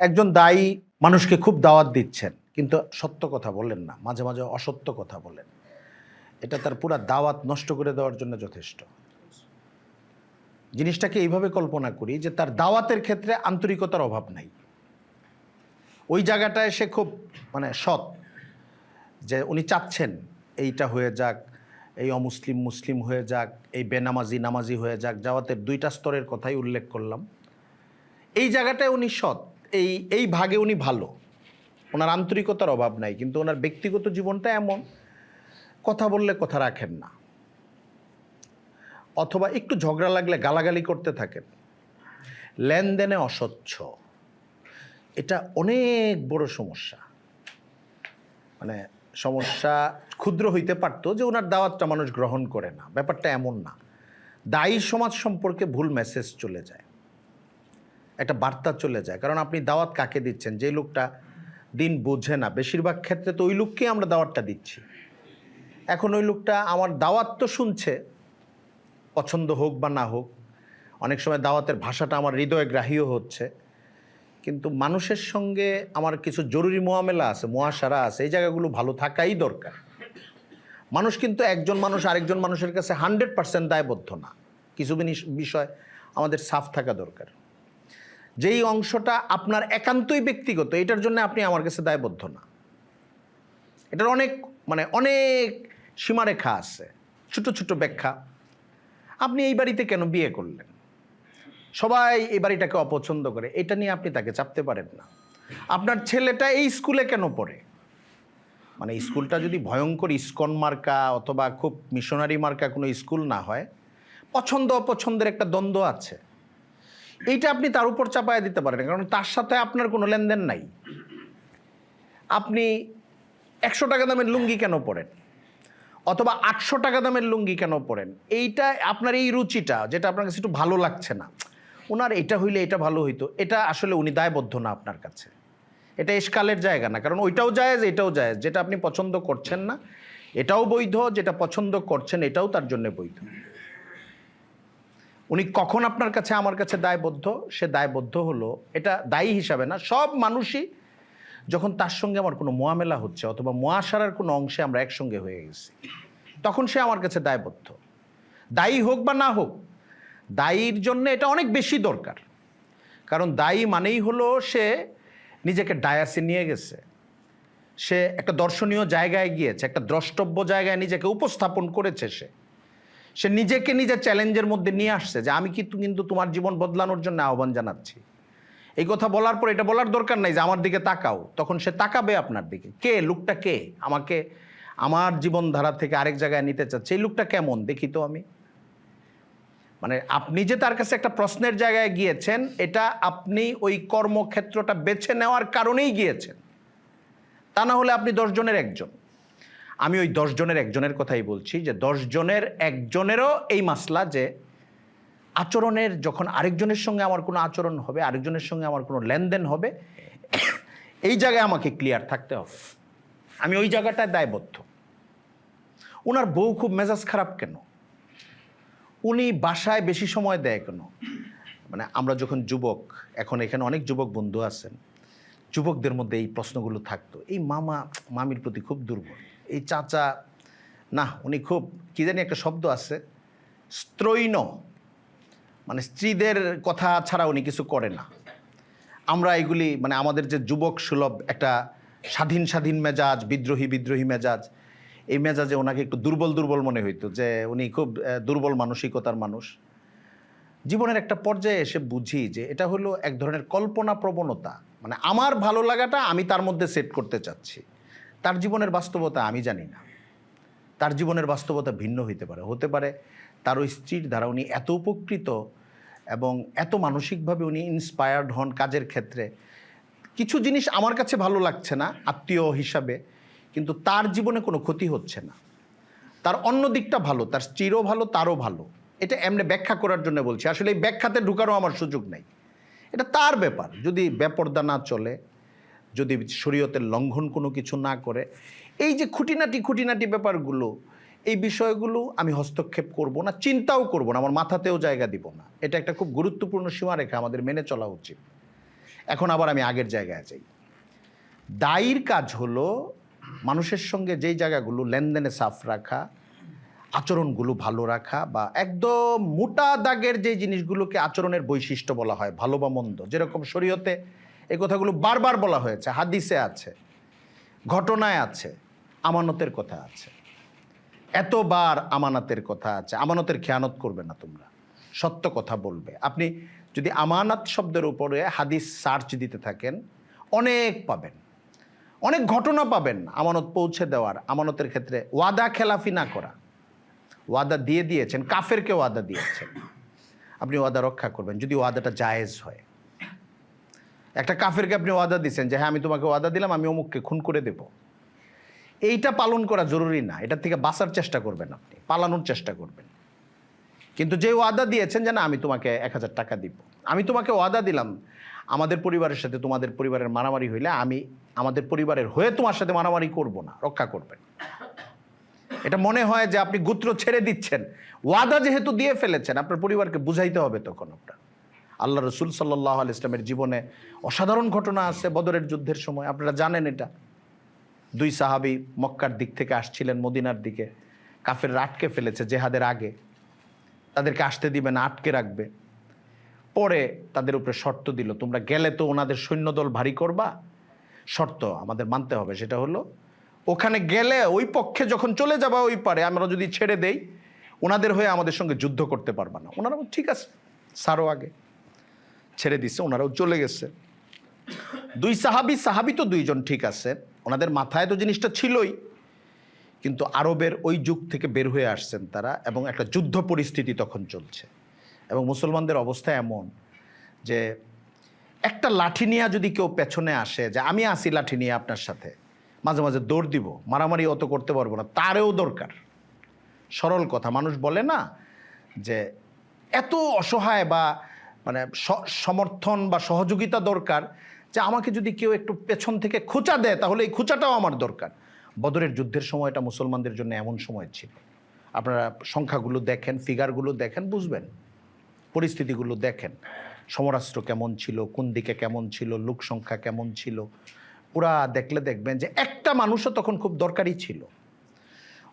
একজন দায়ী মানুষকে খুব দাওয়াত দিচ্ছেন, কিন্তু সত্য কথা বলেন না, মাঝে মাঝে অসত্য কথা বলেন। এটা তার পুরা দাওয়াত নষ্ট করে দেওয়ার জন্য যথেষ্ট। জিনিসটাকে এইভাবে কল্পনা করি যে তার দাওয়াতের ক্ষেত্রে আন্তরিকতার অভাব নাই। ওই জায়গাটায় সে খুব মানে সৎ যে উনি চাচ্ছেন, এইটা হয়ে যাক, এই অমুসলিম মুসলিম হয়ে যাক, এই বেনামাজি নামাজি হয়ে যাক, জাওয়াতের দুইটা স্তরের কথাই উল্লেখ করলাম। এই জায়গাটায় উনি সৎ। এই এই ভাগে উনি ভালো। ওনার আন্তরিকতার অভাব নাই, কিন্তু ওনার ব্যক্তিগত জীবনটা এমন, কথা বললে কথা রাখেন না। অথবা একটু ঝগড়া লাগলে গালাগালি করতে থাকেন। লেনদেনে অস্বচ্ছ। এটা অনেক বড় সমস্যা। মানে সমস্যা ক্ষুদ্র হইতে পারতো যে ওনার দাওয়াতটা মানুষ গ্রহণ করে না, ব্যাপারটা এমন না। দায়ী সমাজ সম্পর্কে ভুল মেসেজ চলে যায়। একটা বার্তা চলে যায়। কারণ আপনি দাওয়াত কাকে দিচ্ছেন? যে লোকটা দিন বোঝে না। বেশিরভাগ ক্ষেত্রে তো ওই লোককেই আমরা দাওয়াতটা দিচ্ছি। এখন ওই লোকটা আমার দাওয়াত তো শুনছে, পছন্দ হোক বা না হোক। অনেক সময় দাওয়াতের ভাষাটা আমার হৃদয়ে গ্রাহীও হচ্ছে। কিন্তু মানুষের সঙ্গে আমার কিছু জরুরি মোয়ামেলা আছে, মোয়াশারা আছে, এই জায়গাগুলো ভালো থাকাই দরকার। মানুষ কিন্তু একজন মানুষ আরেকজন মানুষের কাছে হান্ড্রেড পার্সেন্ট দায়বদ্ধ না। কিছু বিষয় আমাদের সাফ থাকা দরকার। যেই অংশটা আপনার একান্তই ব্যক্তিগত, এটার জন্য আপনি আমার কাছে দায়বদ্ধ না। এটার অনেক মানে অনেক সীমারেখা আছে, ছোট ছোট ব্যাখ্যা। আপনি এই বাড়িতে কেন বিয়ে করলেন? সবাই এই বাড়িটাকে অপছন্দ করে, এটা নিয়ে আপনি তাকে চাপতে পারেন না। আপনার ছেলেটা এই স্কুলে কেন পড়ে? মানে স্কুলটা যদি ভয়ঙ্কর ইস্কন মার্কা অথবা খুব মিশনারি মার্কা কোনো স্কুল না হয় পছন্দ অপছন্দের একটা দ্বন্দ্ব আছে। এইটা আপনি তার উপর চাপায় দিতে পারেন, কারণ তার সাথে আপনার কোনো লেনদেন নাই। আপনি একশো টাকা দামের লুঙ্গি কেন পরেন? অথবা আটশো টাকা দামের লুঙ্গি কেন পরেন? এইটা আপনার এই রুচিটা, যেটা আপনার কাছে একটু ভালো লাগছে না। ওনার এটা হইলে এটা ভালো হইতো, এটা আসলে উনি দায়বদ্ধ না আপনার কাছে। এটা এসকালের জায়গা না, কারণ ওইটাও জায়েজ, এটাও জায়েজ। যেটা আপনি পছন্দ করছেন না, এটাও বৈধ, যেটা পছন্দ করছেন, এটাও তার জন্য বৈধ। উনি কখন আপনার কাছে, আমার কাছে দায়বদ্ধ? সে দায়বদ্ধ হলো, এটা দায়ী হিসাবে না, সব মানুষই যখন তার সঙ্গে আমার কোনো মোয়ামেলা হচ্ছে অথবা মোয়াশারার কোনো অংশে আমরা একসঙ্গে হয়ে গেছি, তখন সে আমার কাছে দায়বদ্ধ। দায়ী হোক বা না হোক, দায়ীর জন্য এটা অনেক বেশি দরকার। কারণ দায়ী মানেই হলো সে নিজেকে ডায়াসে নিয়ে গেছে, সে একটা দর্শনীয় জায়গায় গিয়েছে, একটা দ্রষ্টব্য জায়গায় নিজেকে উপস্থাপন করেছে সে। সে নিজেকে নিজে চ্যালেঞ্জের মধ্যে নিয়ে আসছে যে আমি কিন্তু কিন্তু তোমার জীবন বদলানোর জন্য আহ্বান জানাচ্ছি। এই কথা বলার পর এটা বলার দরকার নাই যে আমার দিকে তাকাও। তখন সে তাকাবে আপনার দিকে। কে? লোকটা কে? আমাকে আমার জীবনধারা থেকে আরেক জায়গায় নিতে চাচ্ছে। এই লোকটা কেমন? দেখি তো আমি। মানে আপনি যে তার কাছে একটা প্রশ্নের জায়গায় গিয়েছেন, এটা আপনি ওই কর্মক্ষেত্রটা বেছে নেওয়ার কারণেই গিয়েছেন। তা না হলে আপনি দশজনের একজন। আমি ওই দশজনের একজনের কথাই বলছি যে দশজনের একজনেরও এই মাসলা যে আচরণের যখন আরেকজনের সঙ্গে আমার কোনো আচরণ হবে, আরেকজনের সঙ্গে আমার কোনো লেনদেন হবে, এই জায়গায় আমাকে ক্লিয়ার থাকতে হবে। আমি ওই জায়গাটায় দায়বদ্ধ। ওনার বউ খুব মেজাজ খারাপ কেন? উনি বাসায় বেশি সময় দেয় কেন? মানে আমরা যখন যুবক, এখন এখানে অনেক যুবক বন্ধু আছেন, যুবকদের মধ্যে এই প্রশ্নগুলো থাকতো। এই মামা, মামির প্রতি খুব দুর্বল। এই চাচা, না, উনি খুব, কী জানি একটা শব্দ আছে স্ত্রৈন মানে স্ত্রীদের কথা ছাড়া উনি কিছু করে না। আমরা এগুলি মানে আমাদের যে যুবক সুলভ, একটা স্বাধীন স্বাধীন মেজাজ, বিদ্রোহী বিদ্রোহী মেজাজ, এই মেজাজে ওনাকে একটু দুর্বল দুর্বল মনে হইতো যে উনি খুব দুর্বল মানসিকতার মানুষ। জীবনের একটা পর্যায়ে এসে বুঝি যে এটা হলো এক ধরনের কল্পনা প্রবণতা। মানে আমার ভালো লাগাটা আমি তার মধ্যে সেট করতে চাচ্ছি। তার জীবনের বাস্তবতা আমি জানি না। তার জীবনের বাস্তবতা ভিন্ন হইতে পারে। হতে পারে তার ওই স্ত্রীর দ্বারা উনি এত উপকৃত এবং এত মানসিকভাবে উনি ইন্সপায়ার্ড হন কাজের ক্ষেত্রে। কিছু জিনিস আমার কাছে ভালো লাগছে না, আত্মীয় হিসাবে, কিন্তু তার জীবনে কোনো ক্ষতি হচ্ছে না। তার অন্য দিকটা ভালো, তার স্ত্রীরও ভালো, তারও ভালো। এটা এমনি ব্যাখ্যা করার জন্য বলছি। আসলে এই ব্যাখ্যাতে ঢুকারও আমার সুযোগ নেই। এটা তার ব্যাপার। যদি বেপর্দা না চলে যদি শরীয়তের লঙ্ঘন কোনো কিছু না করে, এই যে খুঁটিনাটি খুঁটিনাটি ব্যাপারগুলো, এই বিষয়গুলো আমি হস্তক্ষেপ করব না, চিন্তাও করব না, আমার মাথাতেও জায়গা দিব না। এটা একটা খুব গুরুত্বপূর্ণ সীমারেখা আমাদের মেনে চলা উচিত। এখন আবার আমি আগের জায়গায় যাই। দায়ীর কাজ হলো মানুষের সঙ্গে যেই জায়গাগুলো লেনদেনে সাফ রাখা, আচরণগুলো ভালো রাখা বা একদম মোটা দাগের যে জিনিসগুলোকে আচরণের বৈশিষ্ট্য বলা হয়, ভালো বা মন্দ, যেরকম শরীয়তে এই কথাগুলো বারবার বলা হয়েছে, হাদিসে আছে, ঘটনায় আছে, আমানতের কথা আছে। এতবার আমানতের কথা আছে, আমানতের খেয়ানত করবে না তোমরা। সত্য কথা বলবে। আপনি যদি আমানত শব্দের উপরে হাদিস সার্চ দিতে থাকেন, অনেক পাবেন। অনেক ঘটনা পাবেন আমানত পৌঁছে দেওয়ার, আমানতের ক্ষেত্রে ওয়াদা খেলাফি না করা। ওয়াদা দিয়ে দিয়েছেন, কাফেরকে ওয়াদা দিয়েছেন। আপনি ওয়াদা রক্ষা করবেন, যদি ওয়াদাটা জায়েজ হয়। একটা কাফেরকে আপনি ওয়াদা দিচ্ছেন যে হ্যাঁ আমি তোমাকে ওয়াদা দিলাম, আমি অমুককে খুন করে দেব। এইটা পালন করা জরুরি না। এটা থেকে বাঁচার চেষ্টা করবেন আপনি, পালানোর চেষ্টা করবেন। কিন্তু যে ওয়াদা দিয়েছেন যে, না, আমি তোমাকে এক হাজার টাকা দিব। আমি তোমাকে ওয়াদা দিলাম, আমাদের পরিবারের সাথে তোমাদের পরিবারের মারামারি হইলে আমি আমাদের পরিবারের হয়ে তোমার সাথে মারামারি করব না, রক্ষা করবেন। এটা মনে হয় যে আপনি গুত্র ছেড়ে দিচ্ছেন। ওয়াদা যেহেতু দিয়ে ফেলেছেন, আপনার পরিবারকে বুঝাইতে হবে তখন আপনার। আল্লাহ রসুল সাল্লাহ আল ইসলামের জীবনে অসাধারণ ঘটনা আছে বদরের যুদ্ধের সময়। আপনারা জানেন এটা। দুই সাহাবি মক্কার দিক থেকে আসছিলেন, মদিনার দিকে। কাফের আটকে ফেলেছে জেহাদের আগে। তাদেরকে আসতে দিবে না, আটকে রাখবে। পরে তাদের উপরে শর্ত দিল, তোমরা গেলে তো ওনাদের সৈন্যদল ভারী করবা। শর্ত আমাদের মানতে হবে, সেটা হলো, ওখানে গেলে ওই পক্ষে যখন চলে যাবা ওই পারে, আমরা যদি ছেড়ে দেই, ওনাদের হয়ে আমাদের সঙ্গে যুদ্ধ করতে পারবা না। ওনারা ঠিক আছে, সারো আগে। ছেড়ে দিচ্ছে ওনারাও চলে গেছে। দুই সাহাবি সাহাবি তো দুইজন ঠিক আছে, ওনাদের মাথায় তো জিনিসটা ছিলই, কিন্তু আরবের ওই যুগ থেকে বের হয়ে আসছেন তারা এবং একটা যুদ্ধ পরিস্থিতি তখন চলছে। এবং মুসলমানদের অবস্থা এমন যে একটা লাঠি নিয়ে যদি কেউ পেছনে আসে যে, আমি আসি লাঠি নিয়ে আপনার সাথে, মাঝে মাঝে দৌড় দিব, মারামারি অত করতে পারব না, তারেও দরকার। সরল কথা, মানুষ বলে না যে, এত অসহায় বা মানে সমর্থন বা সহযোগিতা দরকার যে আমাকে যদি কেউ একটু পেছন থেকে খোঁচা দেয়, তাহলে এই খোঁচাটাও আমার দরকার। বদরের যুদ্ধের সময়টা মুসলমানদের জন্য এমন সময় ছিল। আপনারা সংখ্যাগুলো দেখেন, ফিগারগুলো দেখেন, বুঝবেন। পরিস্থিতিগুলো দেখেন। সমরাষ্ট্র কেমন ছিল, কোন দিকে কেমন ছিল, লোক সংখ্যা কেমন ছিল। পুরা দেখলে দেখবেন যে একটা মানুষও তখন খুব দরকারি ছিল।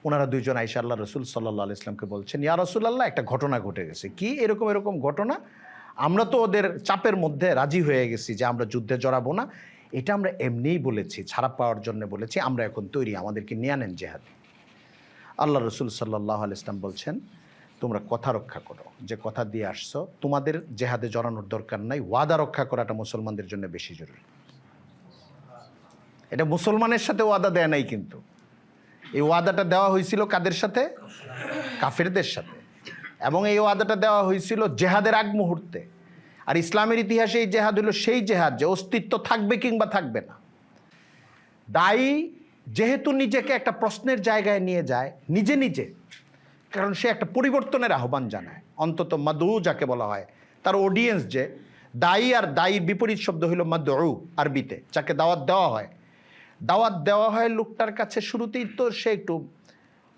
ওনারা দুইজন আইসা আল্লাহ রসুল সাল্লাহ ইসলামকে বলছেন, ইয়া রসুল্লাহ একটা ঘটনা ঘটে গেছে। কি? এরকম এরকম ঘটনা? আমরা তো ওদের চাপের মধ্যে রাজি হয়ে গেছি যে আমরা যুদ্ধে জড়াবো না। এটা আমরা এমনিই বলেছি, ছাড়া পাওয়ার জন্য বলেছি, আমরা এখন তৈরি, আমাদেরকে নিয়ে আনেন জেহাদ। আল্লাহ রসুল সাল্লাহ আল ইসলাম বলছেন, তোমরা কথা রক্ষা করো, যে কথা দিয়ে আসছো, তোমাদের জেহাদে জড়ানোর দরকার নাই, ওয়াদা রক্ষা করাটা মুসলমানদের জন্য বেশি জরুরি। এটা মুসলমানের সাথে ওয়াদা দেয় নাই কিন্তু। এই ওয়াদাটা দেওয়া হয়েছিল কাদের সাথে? কাফেরদের সাথে। এবং এই ওয়াদাটা দেওয়া হয়েছিল জেহাদের আগ মুহূর্তে। আর ইসলামের ইতিহাসে এই জেহাদ হলো সেই জেহাদ যে অস্তিত্ব থাকবে কিংবা থাকবে না। দায়ী যেহেতু নিজেকে একটা প্রশ্নের জায়গায় নিয়ে যায়, নিজে নিজে, কারণ সে একটা পরিবর্তনের আহ্বান জানায়। অন্তত মাদু যাকে বলা হয়, তার অডিয়েন্স যে দায়ী আর দায়ীর বিপরীত শব্দ হলো মাদু আরবিতে, যাকে দাওয়াত দেওয়া হয়। দাওয়াত দেওয়া হয় লোকটার কাছে শুরুতেই, তো সে একটু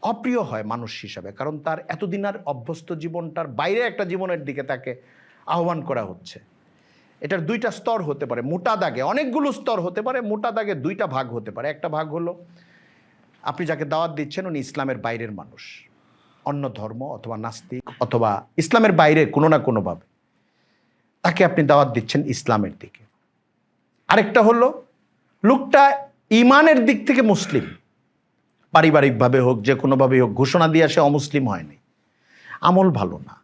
অপ্রিয় হয় মানুষ হিসাবে, কারণ তার এতদিন আর অভ্যস্ত জীবনটার বাইরে একটা জীবনের দিকে তাকে আহ্বান করা হচ্ছে। এটার দুইটা স্তর হতে পারে, মোটা দাগে, অনেকগুলো স্তর হতে পারে, মোটা দাগে দুইটা ভাগ হতে পারে। একটা ভাগ হলো, আপনি যাকে দাওয়াত দিচ্ছেন উনি ইসলামের বাইরের মানুষ, অন্য ধর্ম অথবা নাস্তিক অথবা ইসলামের বাইরে কোনো না কোনোভাবে। তাকে আপনি দাওয়াত দিচ্ছেন ইসলামের দিকে। আরেকটা হলো, লোকটা ইমানের দিক থেকে মুসলিম। পারিবারিকভাবে হোক, যে কোনোভাবেই হোক, ঘোষণা দিয়ে সে অমুসলিম হয়নি। আমল ভালো না।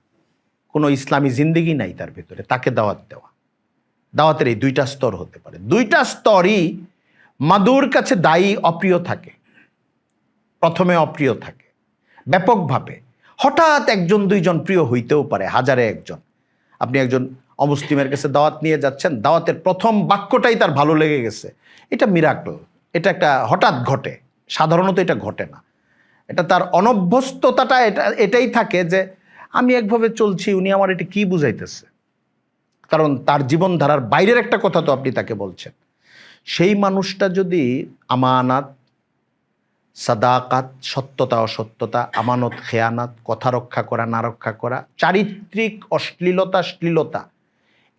কোনো ইসলামী জিন্দিগি নাই তার ভেতরে, তাকে দাওয়াত দেওয়া। দাওয়াতের এই দুইটা স্তর হতে পারে। দুইটা স্তরই মাদুর কাছে দায়ী, অপ্রিয় থাকে। প্রথমে অপ্রিয় থাকে। ব্যাপকভাবে। হঠাৎ একজন, দুইজন প্রিয় হইতেও পারে, হাজারে একজন। আপনি একজন অমুসলিমের কাছে দাওয়াত নিয়ে যাচ্ছেন, দাওয়াতের প্রথম বাক্যটাই তার ভালো লেগে গেছে। এটা মিরাকল এটা একটা হঠাৎ ঘটে। সাধারণত এটা ঘটে না। এটা তার অনভ্যস্ততাটা এটা, এটাই থাকে যে আমি একভাবে চলছি, উনি আমার এটা কি বুঝাইতেছে? কারণ তার জীবনধারার বাইরের একটা কথা তো আপনি তাকে বলছেন। সেই মানুষটা যদি আমানাত, সাদাকাত, সত্যতা, অসত্যতা, আমানত, খেয়ানাত, কথা রক্ষা করা, না রক্ষা করা, চারিত্রিক অশ্লীলতা, শ্লীলতা,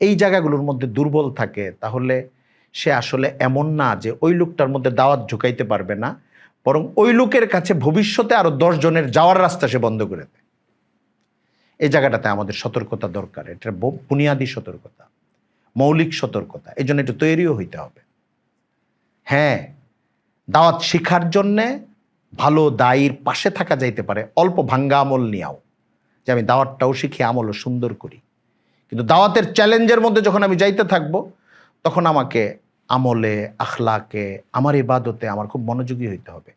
এই জায়গাগুলোর মধ্যে দুর্বল থাকে, তাহলে সে আসলে এমন না যে ওই লোকটার মধ্যে দাওয়াত ঝুঁকাইতে পারবে না। বরং ওই লোকের কাছে ভবিষ্যতে আরও জনের যাওয়ার রাস্তা সে বন্ধ করে দেয়। এই জায়গাটাতে আমাদের সতর্কতা দরকার। এটা বুনিয়াদী সতর্কতা, মৌলিক সতর্কতা। এই জন্য একটু তৈরিও হইতে হবে। হ্যাঁ দাওয়াত শিখার জন্যে ভালো দায়ীর পাশে থাকা যাইতে পারে। অল্প ভাঙ্গা আমল নিয়াও। যে আমি দাওয়াতটাও শিখি, আমলও সুন্দর করি। কিন্তু দাওয়াতের চ্যালেঞ্জের মধ্যে যখন আমি যাইতে থাকব, তখন আমাকে আমলে আখলাকে আমার ইবাদতে আমার খুব মনোযোগী হইতে হবে।